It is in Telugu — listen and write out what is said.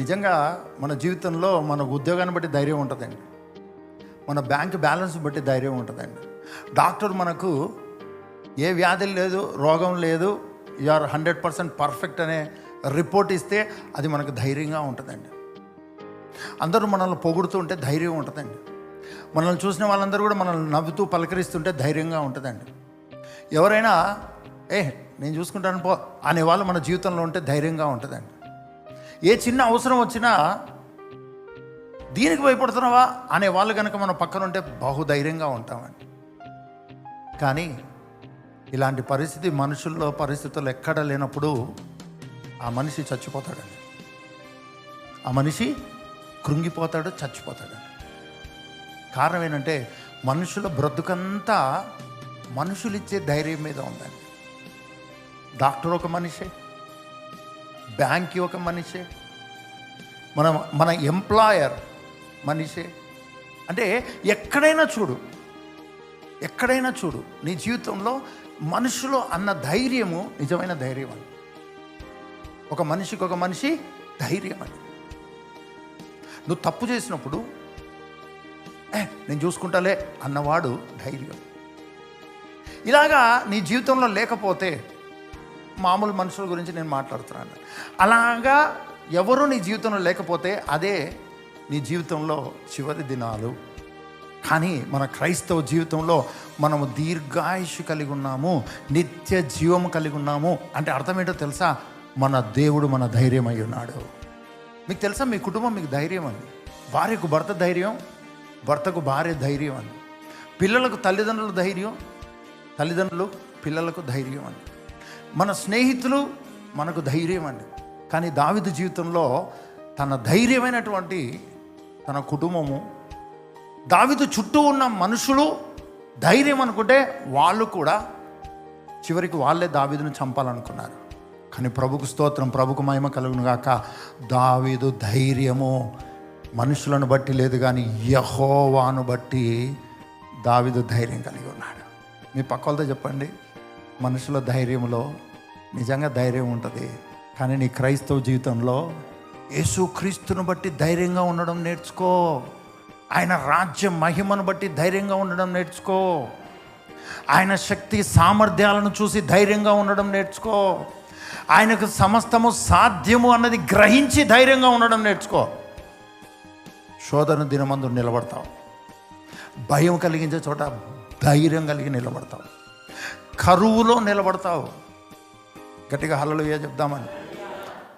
నిజంగా మన జీవితంలో మన ఉద్యోగాన్ని బట్టి ధైర్యం ఉంటుందండి. మన బ్యాంక్ బ్యాలెన్స్ బట్టి ధైర్యం ఉంటుందండి. డాక్టర్ మనకు ఏ వ్యాధి లేదు రోగం లేదు ఆర్ హండ్రెడ్ పర్సెంట్ పర్ఫెక్ట్ అనే రిపోర్ట్ ఇస్తే అది మనకు ధైర్యంగా ఉంటుందండి. అందరూ మనల్ని పొగుడుతూ ఉంటే ధైర్యం ఉంటుందండి. మనల్ని చూసిన వాళ్ళందరూ కూడా మనల్ని నవ్వుతూ పలకరిస్తుంటే ధైర్యంగా ఉంటుందండి. ఎవరైనా ఏ నేను చూసుకుంటాను పో అనే వాళ్ళు మన జీవితంలో ఉంటే ధైర్యంగా ఉంటుందండి. ఏ చిన్న అవసరం వచ్చినా దీనికి భయపడుతున్నావా అనే వాళ్ళు కనుక మనం పక్కన ఉంటే బహుధైర్యంగా ఉంటామని. కానీ ఇలాంటి పరిస్థితి మనుషుల్లో పరిస్థితులు ఎక్కడ లేనప్పుడు ఆ మనిషి చచ్చిపోతాడండి. ఆ మనిషి కృంగిపోతాడు చచ్చిపోతాడండి. కారణం ఏంటంటే మనుషుల బ్రతుకంతా మనుషులిచ్చే ధైర్యం మీద ఉందండి. డాక్టర్ ఒక మనిషే. బ్యాంక్ ఒక మనిషే మన మన ఎంప్లాయర్ మనిషే. అంటే ఎక్కడైనా చూడు ఎక్కడైనా చూడు నీ జీవితంలో మనుషులు అన్న ధైర్యము నిజమైన ధైర్యం అని ఒక మనిషికి ఒక మనిషి ధైర్యం అని నువ్వు తప్పు చేసినప్పుడు ఏ నేను చూసుకుంటాలే అన్నవాడు ధైర్యం. ఇలాగా నీ జీవితంలో లేకపోతే మామూలు మనుషుల గురించి నేను మాట్లాడుతున్నాను. అలాగా ఎవరు నీ జీవితంలో లేకపోతే అదే నీ జీవితంలో చివరి దినాలు. కానీ మన క్రైస్తవ జీవితంలో మనము దీర్ఘాయుషు కలిగి ఉన్నాము నిత్య జీవము కలిగి ఉన్నాము. అంటే అర్థం ఏంటో తెలుసా? మన దేవుడు మన ధైర్యం అయి ఉన్నాడు. మీకు తెలుసా? మీ కుటుంబం మీకు ధైర్యం అని. భార్యకు భర్త ధైర్యం భర్తకు భార్య ధైర్యం అని. పిల్లలకు తల్లిదండ్రుల ధైర్యం తల్లిదండ్రులు పిల్లలకు ధైర్యం అని. మన స్నేహితులు మనకు ధైర్యం అండి. కానీ దావిదు జీవితంలో తన ధైర్యమైనటువంటి తన కుటుంబము దావిదు చుట్టూ ఉన్న మనుషులు ధైర్యం అనుకుంటే వాళ్ళు కూడా చివరికి వాళ్ళే దావిదును చంపాలనుకున్నారు. కానీ ప్రభుకు స్తోత్రం ప్రభుకు మహిమ కలుగును గాక. దావీదు ధైర్యము మనుషులను బట్టి లేదు కానీ యహోవాను బట్టి దావిదు ధైర్యం కలిగి ఉన్నాడు. మీ పక్కలతో చెప్పండి. మనుషుల ధైర్యంలో నిజంగా ధైర్యం ఉంటుంది. కానీ నీ క్రైస్తవ జీవితంలో యేసు క్రీస్తును బట్టి ధైర్యంగా ఉండడం నేర్చుకో. ఆయన రాజ్య మహిమను బట్టి ధైర్యంగా ఉండడం నేర్చుకో. ఆయన శక్తి సామర్థ్యాలను చూసి ధైర్యంగా ఉండడం నేర్చుకో. ఆయనకు సమస్తము సాధ్యము అన్నది గ్రహించి ధైర్యంగా ఉండడం నేర్చుకో. శోధన దినమందు నిలబడతావు. భయం కలిగించే చోట ధైర్యం కలిగి నిలబడతావు. కరువులో నిలబడతావు. గట్టిగా హలలు ఏ చెప్దామని.